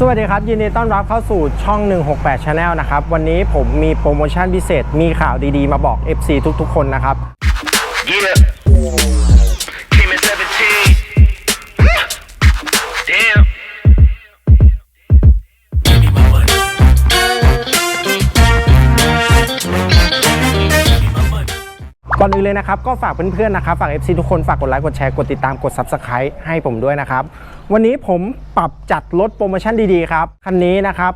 สวัสดีครับ ยินดีต้อนรับเข้าสู่ช่อง 168 Channel นะครับ วันนี้ผมมีโปรโมชั่นพิเศษมีข่าวดีๆ มาบอก FC ทุกๆ คนนะครับ Yeah. Came in 17. Damn. ก่อนอื่นเลยนะครับ ก็ฝากเพื่อนๆนะครับ ฝาก FC ทุกคน ฝากกดไลค์ กดแชร์ กดติดตาม กด Subscribe ให้ผมด้วยนะครับ วันนี้ผมปรับจัดลดโปรโมชั่นดีๆครับคันนี้นะครับ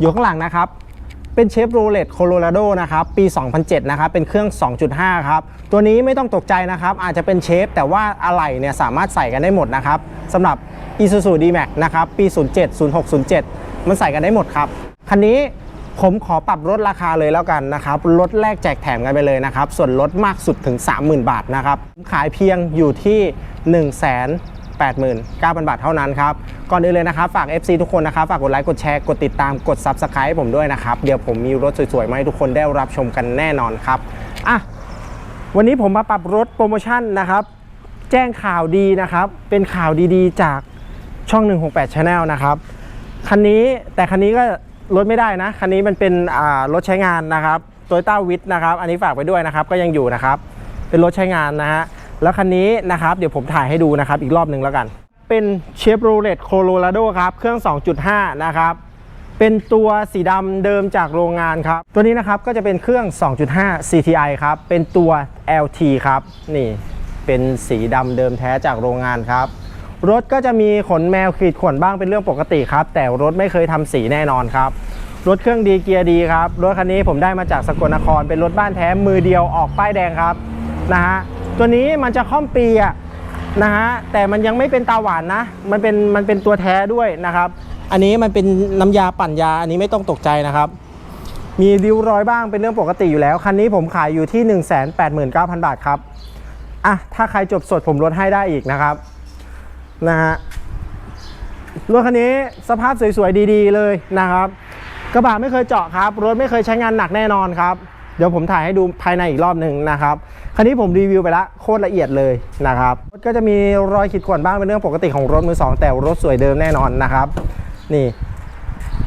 อยู่ข้างหลังนะครับ เป็นเชฟโรเลตโคโลราโดนะครับ ปี 2007 นะครับ เป็นเครื่อง 2.5 ครับ ตัวนี้ไม่ต้องตกใจนะครับ อาจจะเป็นเชฟ แต่ว่าอะไหล่เนี่ยสามารถใส่กันได้หมดนะครับสำหรับ Isuzu D-Max นะครับ ปี 07 06 07 มันใส่กันได้หมดครับ คันนี้ผมขอปรับลดราคาเลยแล้วกันนะครับลดแลกแจกแถมกันไปเลยนะครับ ส่วนลดมากสุดถึง 30,000 บาทนะครับ ขายเพียงอยู่ที่ 1 0 0 0 0 89,000 บาทเท่านั้นครับ ก่อนอื่นเลยนะครับ ฝาก FC ทุกคนนะครับ ฝากกดไลค์ กดแชร์ กดติดตาม กด Subscribe ให้ผมด้วยนะครับ เดี๋ยวผมมีรถสวยๆมาให้ทุกคนได้รับชมกันแน่นอนครับ อะ วันนี้ผมมาปรับรถโปรโมชั่นนะครับ แจ้งข่าวดีนะครับ เป็นข่าวดีๆ จากช่อง 168 Channel นะครับ คันนี้แต่คันนี้ก็ลดไม่ได้นะ คันนี้มันเป็นรถใช้งานนะครับ Toyota w i t นะครับ อันนี้ฝากไปด้วยนะครับ ก็ยังอยู่นะครับ เป็นรถใช้งานนะฮะ แล้วคันนี้นะครับเดี๋ยวผมถ่ายให้ดูนะครับอีกรอบหนึ่งแล้วกัน เป็น Chevrolet Colorado ครับเครื่อง 2.5 นะครับเป็นตัวสีดำเดิมจากโรงงานครับ ตัวนี้นะครับก็จะเป็นเครื่อง 2.5 CTI ครับ เป็นตัว LT ครับ นี่เป็นสีดำเดิมแท้จากโรงงานครับ รถก็จะมีขนแมวขีดข่วนบ้างเป็นเรื่องปกติครับ แต่รถไม่เคยทำสีแน่นอนครับ รถเครื่องดีเกียร์ดีครับ รถคันนี้ผมได้มาจากสกลนคร เป็นรถบ้านแท้มือเดียวออกป้ายแดงครับนะฮะ ตัวนี้มันจะค่อมปีอะนะฮะแต่มันยังไม่เป็นตาหวานนะ มันเป็นมันเป็นตัวแท้ด้วยนะครับ อันนี้มันเป็นน้ำยาปั่นยาอันนี้ไม่ต้องตกใจนะครับ มีริ้วรอยบ้างเป็นเรื่องปกติอยู่แล้ว คันนี้ผมขายอยู่ที่ 189,000 บาทครับอะถ้าใครจบสดผมลดให้ได้อีกนะครับนะฮะรถคันนี้สภาพสวยๆดีๆเลยนะครับ กระบะไม่เคยเจาะครับ รถไม่เคยใช้งานหนักแน่นอนครับ เดี๋ยวผมถ่ายให้ดูภายในอีกรอบหนึ่งนะครับ คันนี้ผมรีวิวไปล้วโคตรละเอียดเลยนะครับรถก็จะมีรอยขีดข่วนบ้างเป็นเรื่องปกติของรถมือสองแต่รถสวยเดิมแน่นอนนะครับ นี่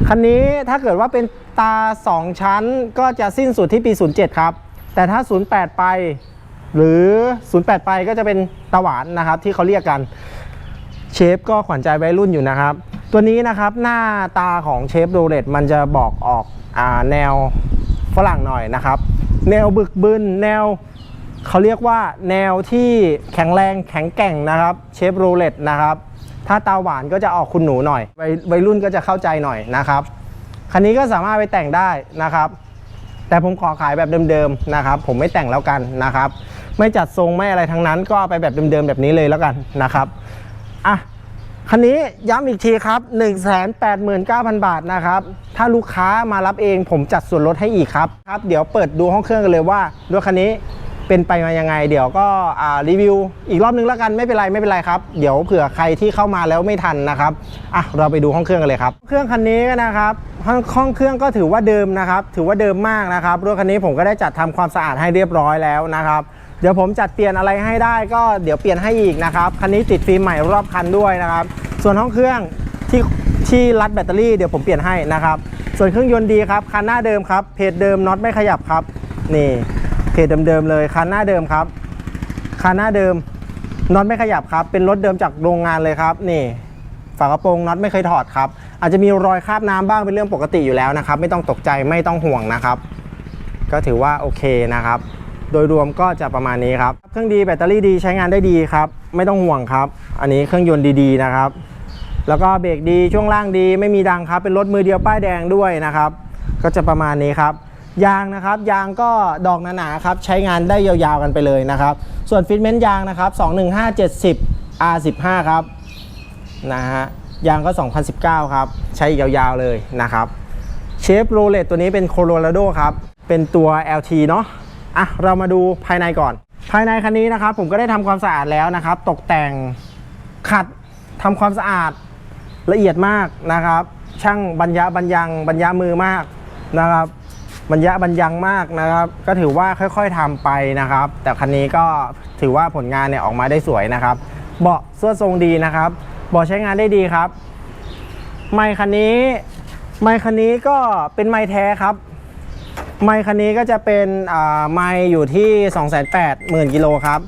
คันนี้ถ้าเกิดว่าเป็นตา 2 ชั้นก็จะสิ้นสุดที่ปี 07 ครับ แต่ถ้า 08 ไปหรือ 08 ไปก็จะเป็นตาหวานนะครับที่เขาเรียกกัน เชฟก็ขวัญใจวัยรุ่นอยู่นะครับ ตัวนี้นะครับหน้าตาของเชฟโรเลตมันจะบอกออกอแนวฝรั่งหน่อยนะครับ แนวบึกบึนแนว เขาเรียกว่าแนวที่แข็งแรงแข็งแกร่งนะครับเชฟโรเลตนะครับถ้าตาหวานก็จะออกคุณหนูหน่อยวัยวัยรุ่นก็จะเข้าใจหน่อยนะครับคันนี้ก็สามารถไปแต่งได้นะครับ แต่ผมขอขายแบบเดิมๆนะครับ ผมไม่แต่งแล้วกันนะครับ ไม่จัดทรงไม่อะไรทั้งนั้น ก็ไปแบบเดิมๆแบบนี้เลยแล้วกันนะครับอะคันนี้ย้ำอีกทีครับ 189,000 บาทนะครับ ถ้าลูกค้ามารับเองผมจัดส่วนลดให้อีกครับครับ เดี๋ยวเปิดดูห้องเครื่องกันเลยว่ารถคันนี้ เป็นไปมายังไง เดี๋ยวก็รีวิวอีกรอบนึงแล้วกันไม่เป็นไรไม่เป็นไรครับ เดี๋ยวเผื่อใครที่เข้ามาแล้วไม่ทันนะครับอะเราไปดูห้องเครื่องกันเลยครับ เครื่องคันนี้นะครับห้องห้องเครื่องก็ถือว่าเดิมนะครับ ถือว่าเดิมมากนะครับรถคันนี้ผมก็ได้จัดทำความสะอาดให้เรียบร้อยแล้วนะครับเดี๋ยวผมจัดเปลี่ยนอะไรให้ได้ก็เดี๋ยวเปลี่ยนให้อีกนะครับคันนี้ติดฟิล์มใหม่รอบคันด้วยนะครับ ส่วนห้องเครื่องที่ที่รัดแบตเตอรี่เดี๋ยวผมเปลี่ยนให้นะครับ ส่วนเครื่องยนต์ดีครับคันหน้าเดิมครับเพจเดิมน็อตไม่ขยับครับนี่ เพจเดิมๆเลยคันหน้าเดิมครับคันหน้าเดิมน็อตไม่ขยับครับ เป็นรถเดิมจากโรงงานเลยครับ นี่ฝากระโปรงน็อตไม่เคยถอดครับ อาจจะมีรอยคราบน้ำบ้างเป็นเรื่องปกติอยู่แล้วนะครับ ไม่ต้องตกใจไม่ต้องห่วงนะครับ ก็ถือว่าโอเคนะครับ โดยรวมก็จะประมาณนี้ครับ เครื่องดีแบตเตอรี่ดีใช้งานได้ดีครับ ไม่ต้องห่วงครับ อันนี้เครื่องยนต์ดีๆนะครับ แล้วก็เบรกดีช่วงล่างดีไม่มีดังครับ เป็นรถมือเดียวป้ายแดงด้วยนะครับ ก็จะประมาณนี้ครับ ยางนะครับยางก็ดอกหนาๆครับใช้งานได้ยาวๆกันไปเลยนะครับ ส่วนฟิตเมนต์ยางนะครับ 21570 R15 ครับนะฮะยางก็ 2019 ครับ ใช้ยาวๆเลยนะครับเชฟโรเลตตัวนี้เป็นโคโลราโดครับ เป็นตัว LT เนาะอะเรามาดูภายในก่อน ภายในคันนี้นะครับ ผมก็ได้ทำความสะอาดแล้วนะครับ ตกแต่งขัดทำความสะอาดละเอียดมากนะครับ ช่างบรรยะบรรยังบรรยะมือมากนะครับ บรรยะบรรยังมากนะครับ ก็ถือว่าค่อยๆทำไปนะครับ แต่คันนี้ก็ถือว่าผลงานเนี่ยออกมาได้สวยนะครับ เบาะส่วนทรงดีนะครับ เบาะใช้งานได้ดีครับ ไมค์คันนี้ ไมค์คันนี้ก็เป็นไมค์แท้ครับไมค์คันนี้ก็จะเป็นไมค์อยู่ที่ 2 8 0 0 0 0กิโลครับ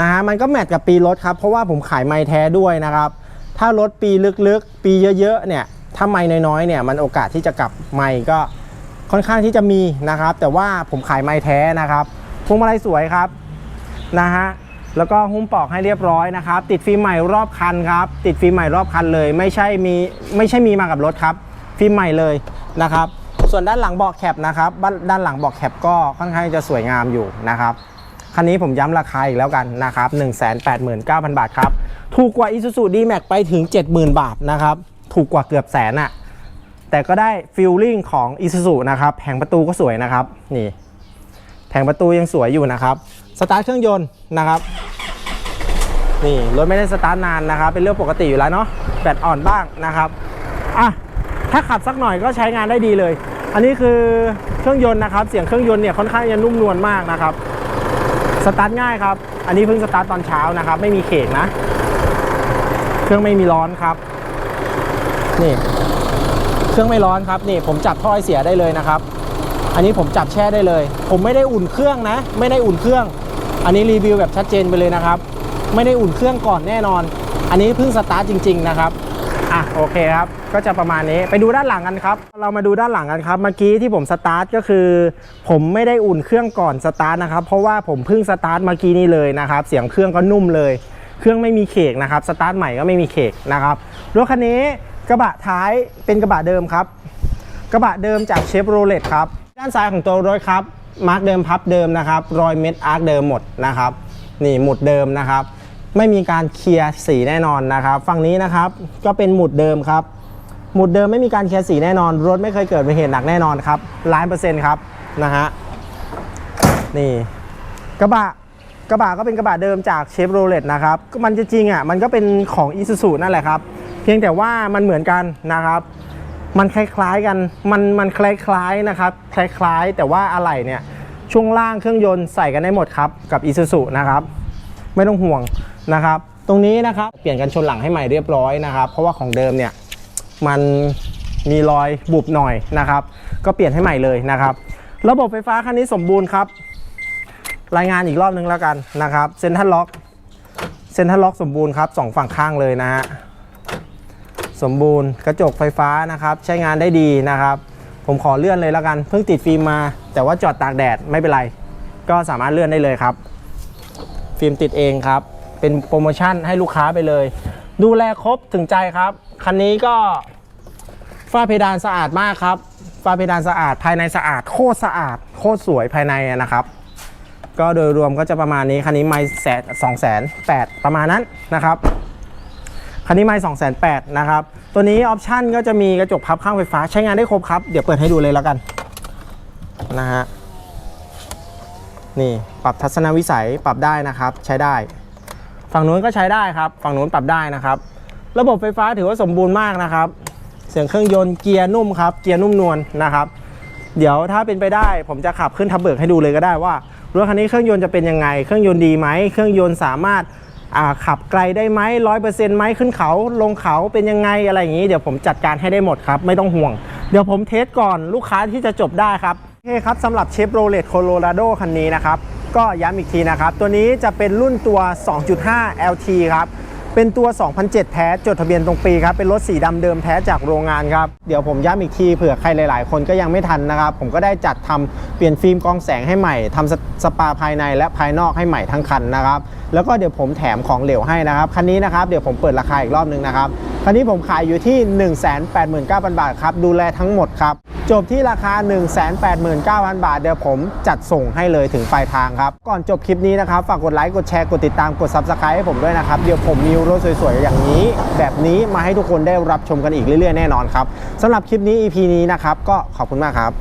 นะฮะมันก็แมทกับปีรถครับเพราะว่าผมขายไมค์แท้ด้วยนะครับ ถ้ารถปีลึกๆ ปีเยอะๆเนี่ยถ้าไมค์น้อยๆเนี่ยมันโอกาสที่จะกลับไมค์ก็ ค่อนข้างที่จะมีนะครับ แต่ว่าผมขายไมค์แท้นะครับพวงมาลัยสวยครับนะฮะแล้วก็หุ้มปอกให้เรียบร้อยนะครับ ติดฟิล์มใหม่รอบคันครับ ติดฟิล์มใหม่รอบคันเลย ไม่ใช่มีไม่ใช่มีมากับรถครับ ฟิล์มใหม่เลยนะครับ ส่วนด้านหลังเบาะแคปนะครับ ด้านหลังเบาะแคปก็ค่อนข้างจะสวยงามอยู่นะครับคันนี้ผมย้ำราคาอีกแล้วกันนะครับ189,000 บาทครับ ถูกกว่า Isuzu D-Max ไปถึง 70,000 บาทนะครับ ถูกกว่าเกือบแสนอะ แต่ก็ได้ฟิลลิ่งของ Isuzu นะครับแผงประตูก็สวยนะครับนี่แผงประตูยังสวยอยู่นะครับสตาร์ทเครื่องยนต์นะครับนี่รถไม่ได้สตาร์ทนานนะครับ เป็นเรื่องปกติอยู่แล้วเนาะแบตอ่อนบ้างนะครับอะถ้าขับสักหน่อยก็ใช้งานได้ดีเลย อันนี้คือเครื่องยนต์นะครับ เสียงเครื่องยนต์เนี่ยค่อนข้างจะนุ่มนวลมากนะครับสตาร์ทง่ายครับ อันนี้เพิ่งสตาร์ทตอนเช้านะครับ ไม่มีเขกนะ เครื่องไม่มีร้อนครับ นี่ เครื่องไม่ร้อนครับนี่ผมจับท่อไอเสียได้เลยนะครับ อันนี้ผมจับแช่ได้เลย ผมไม่ได้อุ่นเครื่องนะ ไม่ได้อุ่นเครื่อง อันนี้รีวิวแบบชัดเจนไปเลยนะครับ ไม่ได้อุ่นเครื่องก่อนแน่นอน อันนี้เพิ่งสตาร์ทจริง ๆ นะครับอะโอเคครับก็จะประมาณนี้ไปดูด้านหลังกันครับ เรามาดูด้านหลังกันครับเมื่อกี้ที่ผมสตาร์ทก็คือ ผมไม่ได้อุ่นเครื่องก่อนสตาร์ทนะครับ เพราะว่าผมเพิ่งสตาร์ทเมื่อกี้นี้เลยนะครับ เสียงเครื่องก็นุ่มเลย เครื่องไม่มีเขกนะครับสตาร์ทใหม่ก็ไม่มีเขกนะครับรถคันนี้ กระบะท้ายเป็นกระบะเดิมครับ กระบะเดิมจากเชฟโรเลตครับ ด้านซ้ายของตัวรถครับ มาร์กเดิมพับเดิมนะครับ รอยเม็ดอาร์คเดิมหมดนะครับ นี่หมุดเดิมนะครับ ไม่มีการเคลียร์สีแน่นอนนะครับ ฝั่งนี้นะครับก็เป็นหมุดเดิมครับ หมุดเดิมไม่มีการเคลียร์สีแน่นอน รถไม่เคยเกิดอุบัติเหตุหนักแน่นอนครับล้านเปอร์เซ็นต์ครับนะฮะ นี่กระบะกระบะก็เป็นกระบะเดิมจากเชฟโรเลตนะครับ มันจะจริงอะ มันก็เป็นของอีซูซูนั่นแหละครับ เพียงแต่ว่ามันเหมือนกันนะครับ มันคล้ายๆกันมันมันคล้ายๆนะครับคล้ายๆ แต่ว่าอะไหล่เนี่ยช่วงล่างเครื่องยนต์ใส่กันได้หมดครับกับ i s u z u นะครับ ไม่ต้องห่วงนะครับ ตรงนี้นะครับเปลี่ยนกันชนหลังให้ใหม่เรียบร้อยนะครับ เพราะว่าของเดิมเนี่ยมันมีรอยบุบหน่อยนะครับ ก็เปลี่ยนให้ใหม่เลยนะครับ ระบบไฟฟ้าคันนี้สมบูรณ์ครับ รายงานอีกรอบนึงแล้วกันนะครับเซ็นทรัลล็อกเซ็นทรัลล็อกสมบูรณ์ครับสองฝั่งข้างเลยนะฮะ สมบูรณ์ กระจกไฟฟ้านะครับ ใช้งานได้ดีนะครับ ผมขอเลื่อนเลยแล้วกัน เพิ่งติดฟิล์มมา แต่ว่าจอดตากแดดไม่เป็นไร ก็สามารถเลื่อนได้เลยครับ ฟิล์มติดเองครับ เป็นโปรโมชั่นให้ลูกค้าไปเลย ดูแลครบถึงใจครับ คันนี้ก็ฝ้าเพดานสะอาดมากครับฝ้าเพดานสะอาดภายในสะอาด โคตรสะอาด โคตรสวยภายในนะครับ ก็โดยรวมก็จะประมาณนี้คันนี้ไม่แสนสองแสนแปดประมาณนั้นนะครับ คันนี้ไม่สองแสนแปดนะครับ ตัวนี้ออปชั่นก็จะมีกระจกพับข้างไฟฟ้าใช้งานได้ครบครับ เดี๋ยวเปิดให้ดูเลยแล้วกันนะฮะนี่ปรับทัศนวิสัยปรับได้นะครับ ใช้ได้ ฝั่งนู้นก็ใช้ได้ครับ ฝั่งนู้นปรับได้นะครับ ระบบไฟฟ้าถือว่าสมบูรณ์มากนะครับ เสียงเครื่องยนต์เกียร์นุ่มครับเกียร์นุ่มนวลนะครับ เดี๋ยวถ้าเป็นไปได้ผมจะขับขึ้นทับเบิกให้ดูเลยก็ได้ว่ารถคันนี้เครื่องยนต์จะเป็นยังไง เครื่องยนต์ดีไหมเครื่องยนต์สามารถ ขับไกลได้ไหมร้อยเปอร์เซ็นต์ไหมขึ้นเขาลงเขาเป็นยังไงอะไรอย่างนี้ เดี๋ยวผมจัดการให้ได้หมดครับ ไม่ต้องห่วง เดี๋ยวผมเทสก่อนลูกค้าที่จะจบได้ครับโอเคครับสำหรับเชฟโรเลตโคโลราโดคันนี้นะครับ ก็ย้ำอีกทีนะครับ ตัวนี้จะเป็นรุ่นตัว 2.5 LT ครับ เป็นตัว 2007 แท้ จดทะเบียนตรงปีครับ เป็นรถสีดำเดิมแท้จากโรงงานครับ เดี๋ยวผมย้ำอีกทีเผื่อใครหลาย ๆ คนก็ยังไม่ทันนะครับ ผมก็ได้จัดทำเปลี่ยนฟิล์มกองแสงให้ใหม่ทำสสปาภายในและภายนอกให้ใหม่ทั้งคันนะครับ แล้วก็เดี๋ยวผมแถมของเหลวให้นะครับ คันนี้นะครับ เดี๋ยวผมเปิดราคาอีกรอบนึงนะครับ คันนี้ผมขายอยู่ที่ 189,000 บาทครับ ดูแลทั้งหมดครับ จบที่ราคา 189,000 บาท เดี๋ยวผมจัดส่งให้เลยถึงปลายทางครับ ก่อนจบคลิปนี้นะครับ ฝากกดไลค์ กดแชร์ กดติดตาม กด Subscribe ให้ผมด้วยนะครับ เดี๋ยวผมมีรถสวยๆ อย่างนี้ แบบนี้มาให้ทุกคนได้รับชมกันอีกเรื่อยๆ แน่นอนครับสำหรับคลิปนี้ EP นี้นะครับ ก็ขอบคุณมากครับ